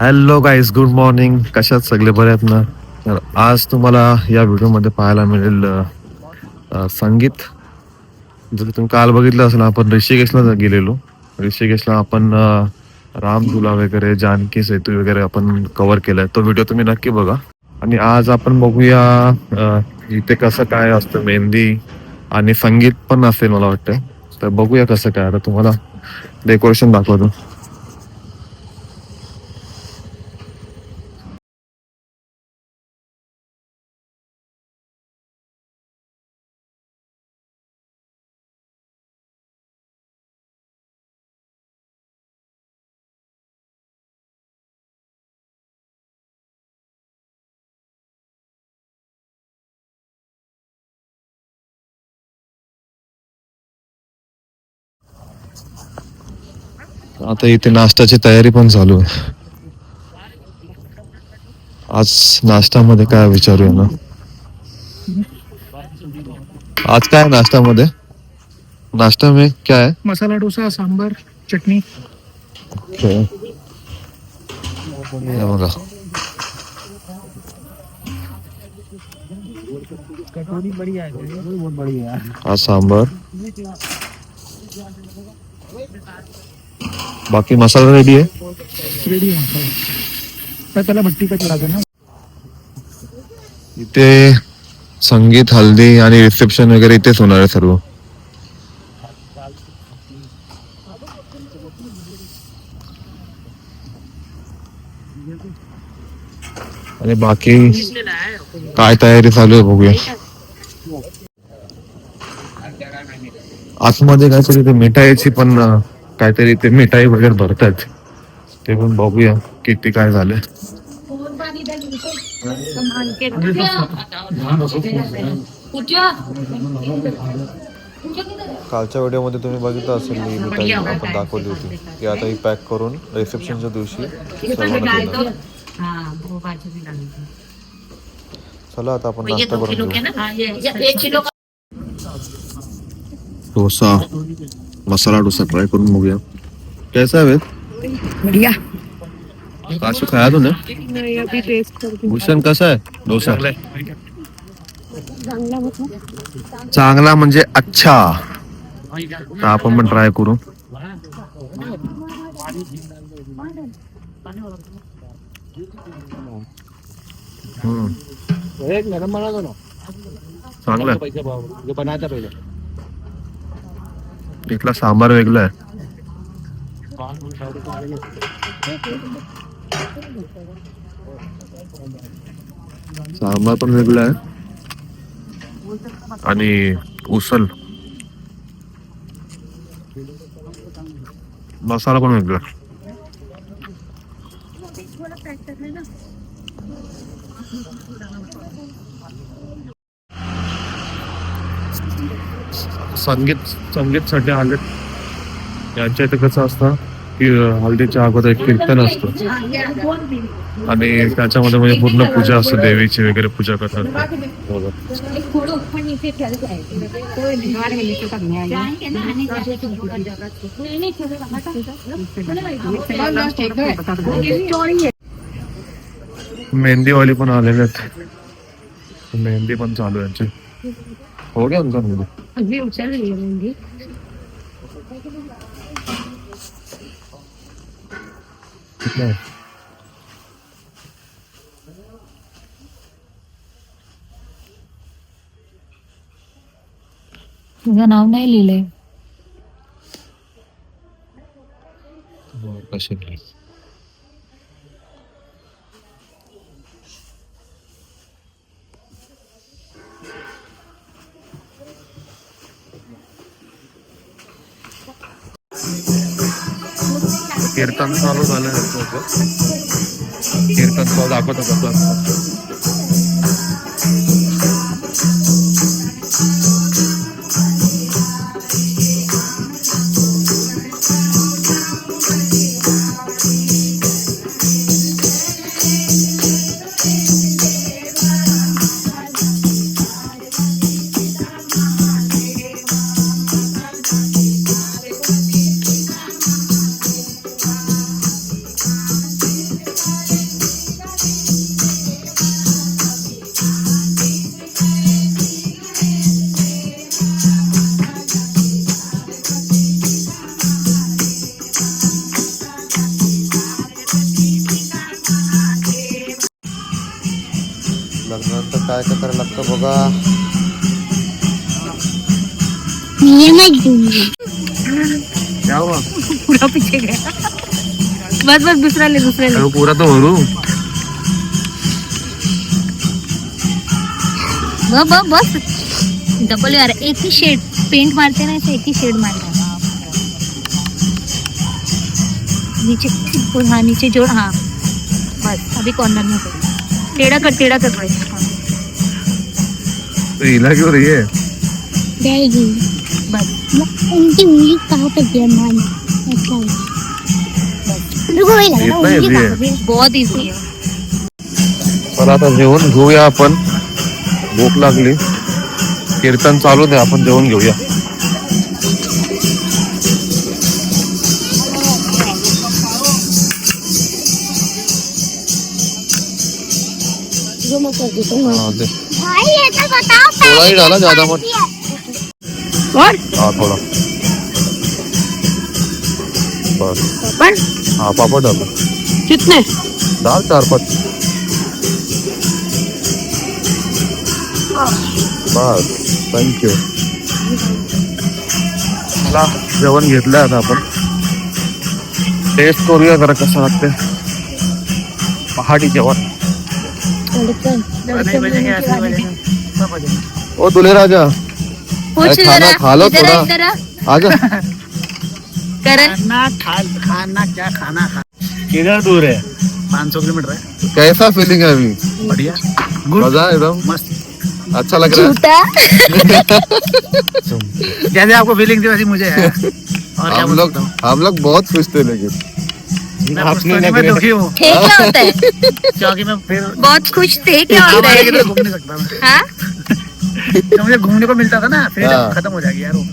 Hello guys good morning कशात सगळे बरे आहेत ना? तर आज तुम्हाला या व्हिडिओमध्ये पाहायला मिळेल संगीत. जर तुम्ही काल बघितलं असेल आपण ऋषिकेशला गेलेलो ऋषिकेशला आपण राम रामझुला वगैरे जानकी सेतू वगैरे आपण कव्हर केलाय. तो व्हिडिओ तुम्ही नक्की बघा. आणि आज आपण बघूया इथे कसं काय असतं मेहंदी आणि संगीत पण असेल मला वाटतं तर बघूया कसं काय. आता तुम्हाला डेकोरेशन दाखवतो. आता इथे नाश्त्याची तयारी पण चालू आहे. आज नाश्त्यामध्ये काय विचारूया ना? आज काय नाश्त्यामध्ये? नाश्ता में क्या है? मसाला डोसा सांबर बघा बहुत बड़ी है हा सांबर. बाकी मसाला रेडी आहे. रेडी है त्याला भट्टी ना? इथे संगीत हल्दी आणि रिसेप्शन वगैरे इथेच होणार आहे सर्व. आणि बाकी काय तयारी चालू आहे बघूया. आतमध्ये काहीतरी मिठाईची पण काहीतरी ते मिठाई वगैरे भरतात. ते पण बघूया किती काय झाले कालच्या व्हिडिओमध्ये तुम्ही बघितलं असेल ही मिठाई आपण दाखवली होती. की आता ही पॅक करून रिसेप्शनच्या दिवशी. चला आता आपण नाश्ता करून घेऊ. डोसा. मसाला डोसा ट्राय करून बघूया कैसा है वेद? बढ़िया। काशू खाया तूने? नहीं अभी टेस्ट करके भूषण कसा आहे डोसा? चांगला म्हणजे अच्छा। तर आपण पण ट्राय करू। हम्म, एक नरम बना दो ना. चांगलं पैसे भाव. जो बनाता पहले. इथला सांबार वेगळा आहे. सांबार पण वेगळा आहे. आणि उसल मसाला पण वेगळा. संगीत संगीतसाठी आले. यांच्या इथे कसं असतं की हल्दीच्या अगोदर एक कीर्तन असतं. आणि त्याच्यामध्ये म्हणजे पूर्ण पूजा असते देवीची वगैरे पूजा करतात. मेहंदीवाली पण आलेले आहेत. मेहंदी पण चालू आहे यांची. हो गया उनका मेहंदी अभी उचल रही है मेहंदी। कितना है? तुझं नाव नाही लिहिलंय हो, काम चालू झालं. कीर्तन दाखवत होता. काय काय करायला लागतं बघा ये मैं दूँगी पूरा पीछे गया। बस बस दूसरा ले दूसरा ले। पूरा तो भरू बस बस बस। डबल यार एक ही शेड पेंट मारते ना ऐसे एक ही शेड मारना है। नीचे हाँ नीचे जोड़ हाँ। बस अभी कॉर्नर में टेढ़ा कर टेढ़ा कर भाई। हाँ, तो हिला क्यों रही है। डैडी बस। उनकी उंगली कहाँ मान बहुत इजी है। चला आता जेवण घेऊया आपण भूक लागली। कीर्तन चालू दे आपण जेवण घेऊया। दे. भाई ये तो बताओ थोड़ा ही डाला ज़्यादा मत। और? हाँ थोड़ा। बस। हाँ पापड़ डालो कितने? डाल चार पाच। बस थँक्यू मला जेवण घेतलं आता आपण। टेस्ट करूया जरा कसं वाटते पहाडी जेवण। ओ दुले राजा पूछ अरे खाना खा लो थोड़ा। आ। आजा करण। खाना खा खाना क्या खाना खा? किधर दूर है? पाँच सौ किलोमीटर है। कैसा फीलिंग है अभी? बढ़िया। मज़ा है एकदम। मस्त। अच्छा लग रहा झूठा? जैसे आपको फीलिंग थी वैसी मुझे है। और हम लोग हम लोग बहुत खुश थे लेकिन। मैं तो मैं दुखी हूँ। थे क्या होता है। क्योंकि मैं फिर बहुत खुश थे क्या है? घूम नहीं सकता मैं। हाँ? मुझे घूमने को मिलता था ना फिर हाँ। खत्म हो जाएगी यार वो।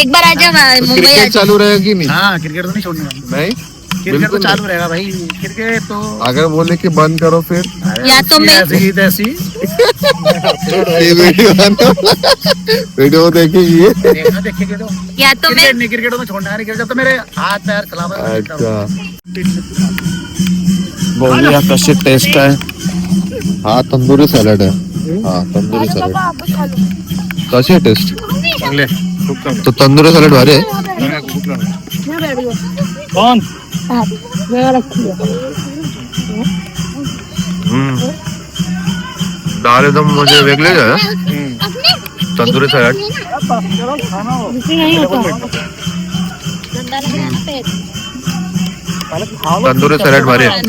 एक बार आजा तो मुंबई क्रिकेट आजा चालू रहेगी नहीं? हाँ क्रिकेट तो नहीं छोड़ने वाला। नहीं? क्रिकेट तो चालू रहेगा भाई। क्रिकेट तो अगर बोले कि बंद करो फिर। या तो मैं- ऐसी वीडियो वीडियो देखेगी ये। देखना देखेंगे तो। या तो मैं क्रिकेट नहीं क्रिकेट तो छोड़ना नहीं। क्रिकेट जब तो मेरे हाथ पैर सलामत हैं, अच्छा हूँ। कशी टेस्ट आहे? हा तंदुरी सॅलड आहे. हा तंदुरी सॅलड कशी आहे टेस्ट तो तंदुरी सॅलड भारी आहे? कौन हम्म. डाळ एकदम म्हणजे वेगळीच आहे तंदुरी सॅलड तंदुरी सॅलड भारी आहे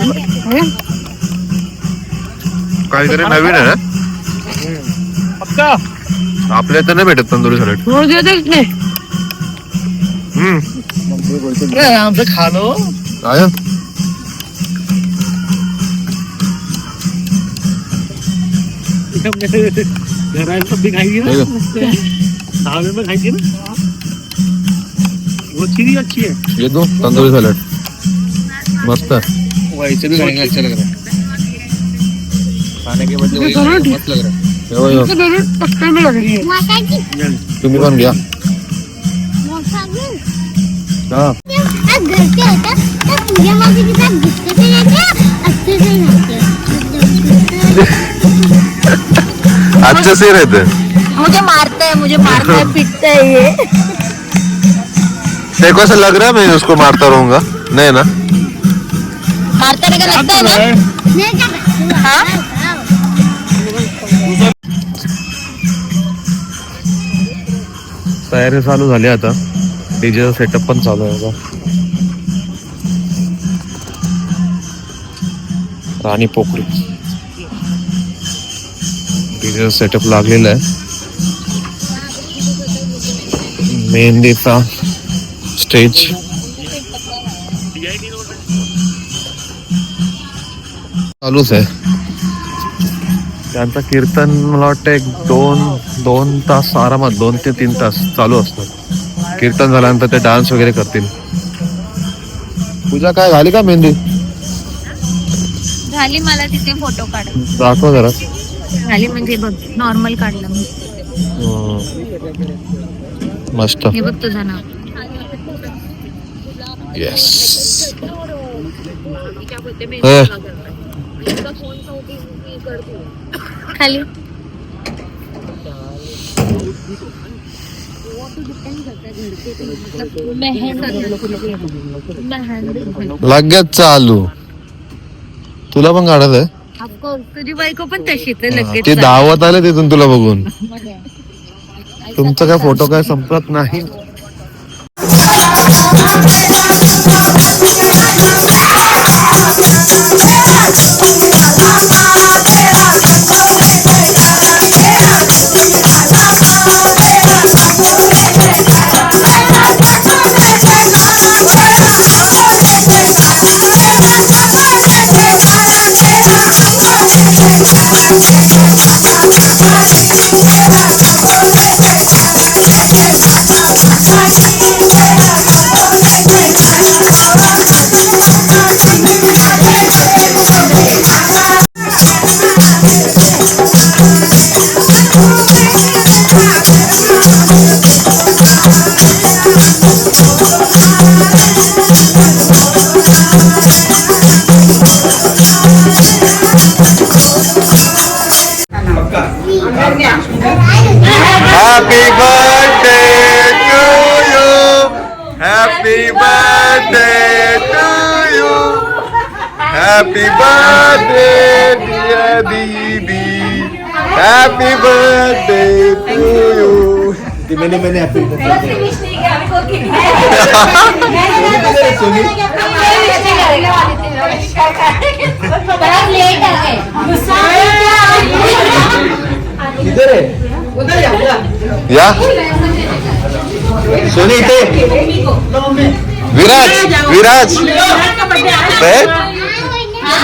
काहीतरी नवीन आहे ना? पक्का? आपल्या इथं नाही भेटत तंदुरी सॅलड. हम्म. आराम से खा लो. आया घर आए सब भी खाएँगे ना? ढाबे में खाएँगे ना? वो चीज़ अच्छी है ये दो तंदुरी सॅलड. मस्त आहे. वैसे भी खाएँगे अच्छा लग रहा है। खाने के बदले वही मस्त लग रहा है। यो, यो. में लग रही है। तुम्ही मौसा जी हा। घर पे होता तो पूजा के साथ गुस्से से रहते अच्छे से रहते? अच्छे से रहते। मुझे मारता है मुझे मारता है पीटता है ये। को ऐसा लग रहा है मैं उसको मारता रहूँगा? नहीं ना? मारता नहीं का लगता ना नहीं क्या हाँ तयारी चालू झाली आता. डीजे सेटअप पण चालू आहे आता. राणी पोखरी. डीजे सेटअप लागलेला आहे. मेहंदीचा स्टेज चालूच आहे. त्यांचं कीर्तन मला वाटतं एक दोन दोन तास आरामात दोन ते तीन तास चालू असतं. कीर्तन झाल्यानंतर ते डान्स वगैरे करतील. पूजा काय झाली का मेहंदी? झाली मला तिथे फोटो काढ दाखव जरा. झाली म्हणजे बघ नॉर्मल काढलं मी. हम्म. मस्त. हे बघ तुझं नाव. येस खाली. लगेच चालू. तुला पण काढत आहे? तुझी बायको पण तशीच ते धावत आले तिथून तुला बघून. तुमचा काय फोटो काय संपत नाही? birthday to you happy birthday dear दीदी हॅपी बर्थडे टू यू मैंने मैंने इधर है या सोनी इथे विराज विराज। बेट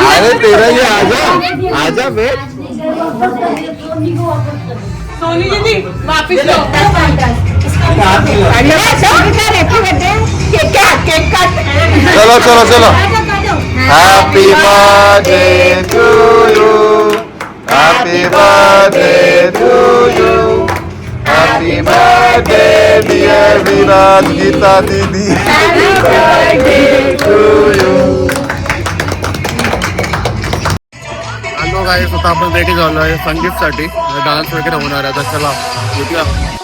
अरे तेरा ये आजा। आजा बेट चलो चलो चलो। Happy birthday to you happy birthday to you Happy birthday, dear Virat Gita Didi. Happy birthday to you. आलो काय स्वतः आपण रेडी झालो आहे संगीतसाठी डान्स वगैरे होणार आहे तर चला भेटूया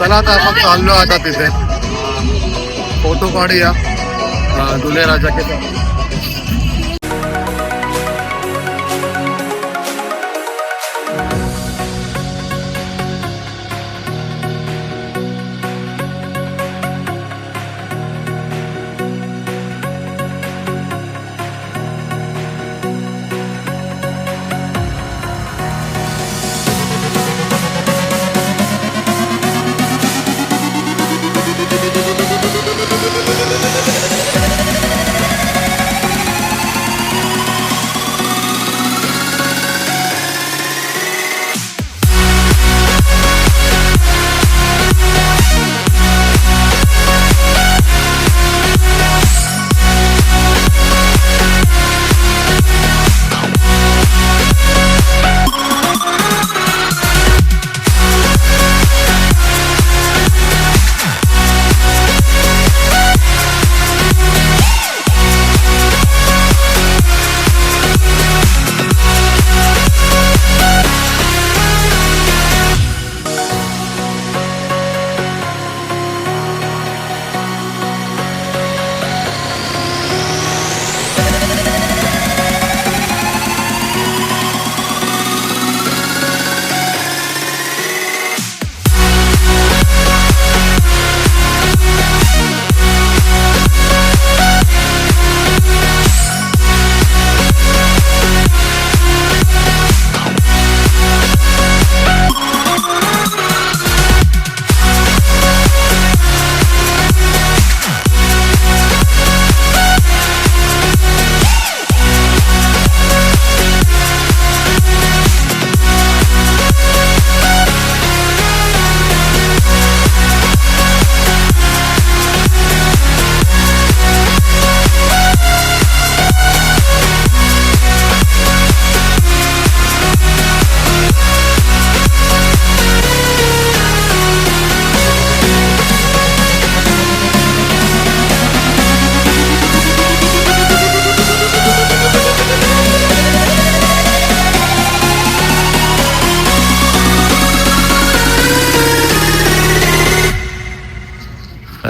चला आता आपण चाललो आता तिथे फ़ोटो काढूया. या दूल्हे राजा के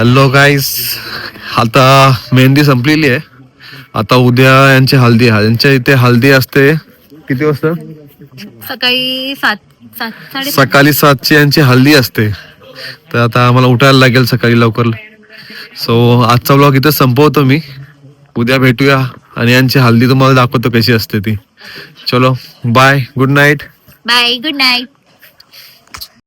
हॅलो गाईस आता मेहंदी संपलेली आहे. आता उद्या यांची हल्दी आहे. यांच्या इथे हल्दी असते. किती वाजता? सकाळी सात सात सकाळी सातची यांची हल्दी असते. तर आता आम्हाला उठायला लागेल सकाळी लवकर. सो आजचा ब्लॉग इथं संपवतो मी. उद्या भेटूया. आणि यांची हल्दी तुम्हाला दाखवतो कशी असते ती. चलो bye good night bye good night